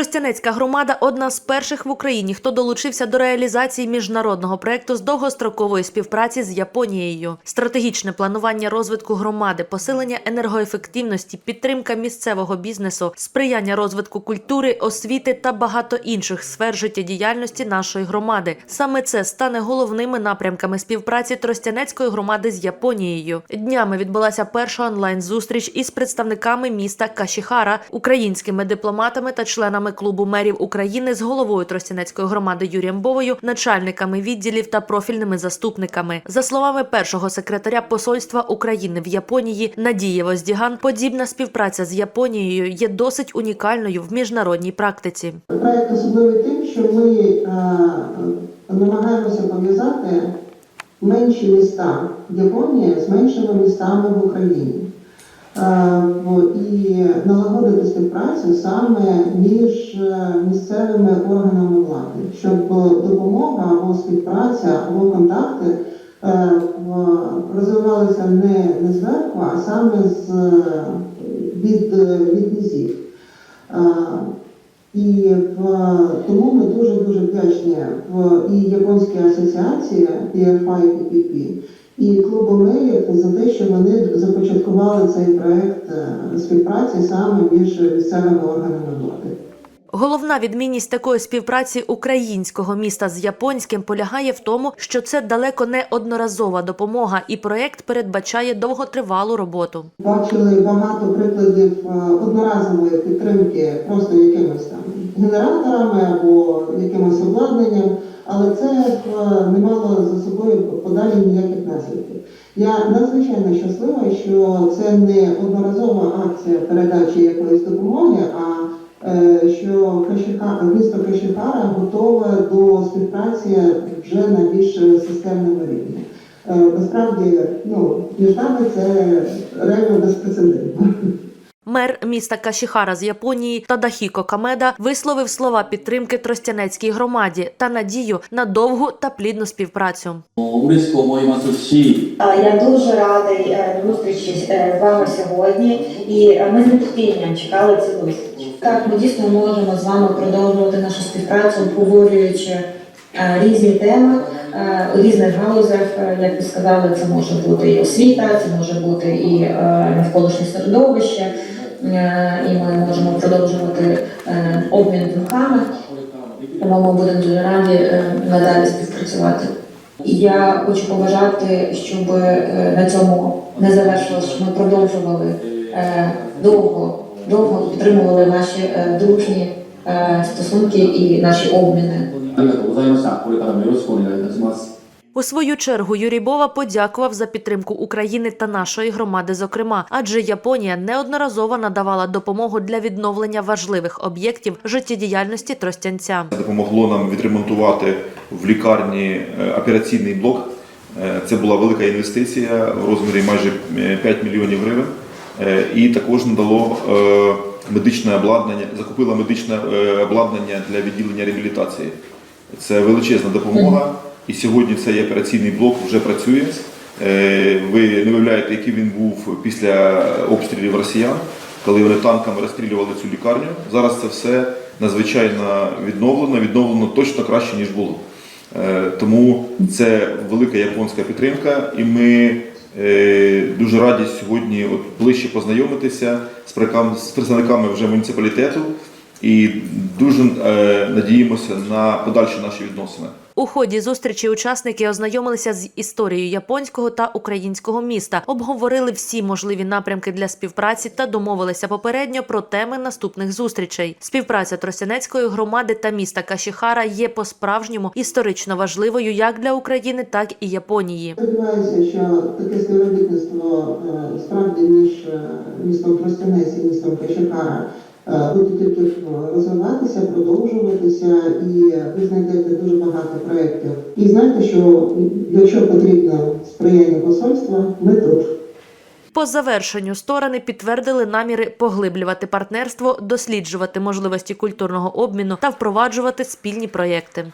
Тростянецька громада одна з перших в Україні, хто долучився до реалізації міжнародного проекту з довгострокової співпраці з Японією. Стратегічне планування розвитку громади, посилення енергоефективності, підтримка місцевого бізнесу, сприяння розвитку культури, освіти та багато інших сфер життєдіяльності нашої громади. Саме це стане головними напрямками співпраці Тростянецької громади з Японією. Днями відбулася перша онлайн-зустріч із представниками міста Кашіхара, українськими дипломатами та членами клубу мерів України з головою Тростянецької громади Юрієм Бовою, начальниками відділів та профільними заступниками. За словами першого секретаря Посольства України в Японії Надії Воздіган, подібна співпраця з Японією є досить унікальною в міжнародній практиці. Проект особливий тим, що ми е, намагаємося пов'язати менші міста Японії з меншими містами в Україні. Е, І налагодити співпрацю саме між е, місцевими органами влади, щоб допомога або співпраця або контакти е, розвивалися не, зверху, а саме з від, від низів. І в, тому ми дуже дуже вдячні в і японській асоціації PFI PPP, і клубу мерів за те, що вони започаткували цей проект е, співпраці саме між місцевими органами влади. Головна відмінність такої співпраці українського міста з японським полягає в тому, що це далеко не одноразова допомога, і проект передбачає довготривалу роботу. Бачили багато прикладів е, одноразової підтримки просто якимось там генераторами або якимось обладнанням, але це е, не мало за собою подалі ніяких наслідків. Я надзвичайно щаслива, що це не одноразова акція передачі якоїсь допомоги, а е, що місто Кашіхара готове до співпраці вже на більш системному рівні. Е, Насправді, ну, між нами це реально безпрецедентно. Мер міста Кашіхара з Японії Тадахіко Камеда висловив слова підтримки Тростянецькій громаді та надію на довгу та плідну співпрацю. Я дуже радий е, зустрічі е, з вами сьогодні, і е, ми з нетерпінням чекали цю зустріч. Так ми дійсно можемо з вами продовжувати нашу співпрацю, обговорюючи різні теми е, у різних галузях. Е, Як ви сказали, це може бути і освіта, це може бути і е, навколишнє середовище, е, і ми можемо продовжувати е, обмін думками. Тому ми будемо дуже раді е, надалі співпрацювати. Я хочу побажати, щоб е, на цьому не завершилось, щоб ми продовжували е, довго, довго підтримували наші е, дружні е, стосунки і наші обміни. ありがとうございました。これからもよろしくお願いいたします。 У свою чергу Юрій Бова подякував за підтримку України та нашої громади, зокрема, адже Японія неодноразово надавала допомогу для відновлення важливих об'єктів життєдіяльності тростянця. допомогло нам відремонтувати в лікарні е, операційний блок. Е, Це була велика інвестиція в розмірі майже е, 5 мільйонів гривень. Е, І також надало е, медичне обладнання, закупило медичне е, обладнання для відділення реабілітації. Це величезна допомога. І сьогодні цей операційний блок вже працює. Е, Ви не уявляєте, який він був після обстрілів росіян, коли вони танками розстрілювали цю лікарню. Зараз це все надзвичайно відновлено, відновлено точно краще, ніж було. Е, Тому це велика японська підтримка, і ми е, дуже раді сьогодні от ближче познайомитися з представниками вже муніципалітету і дуже е, надіємося на подальші наші відносини. У ході зустрічі учасники ознайомилися з історією японського та українського міста, обговорили всі можливі напрямки для співпраці та домовилися попередньо про теми наступних зустрічей. Співпраця Тростянецької громади та міста Кашіхара є по-справжньому історично важливою як для України, так і Японії. Сподіваюся, що таке співробітництво е, справді між е, містом Тростянець і містом Кашикара е, буде е, розвиватися, продовжуватися, і ви знайдете дуже багато проєктів. І знаєте, що якщо потрібно сприяння посольства, ми тут. По завершенню сторони підтвердили наміри поглиблювати партнерство, досліджувати можливості культурного обміну та впроваджувати спільні проєкти.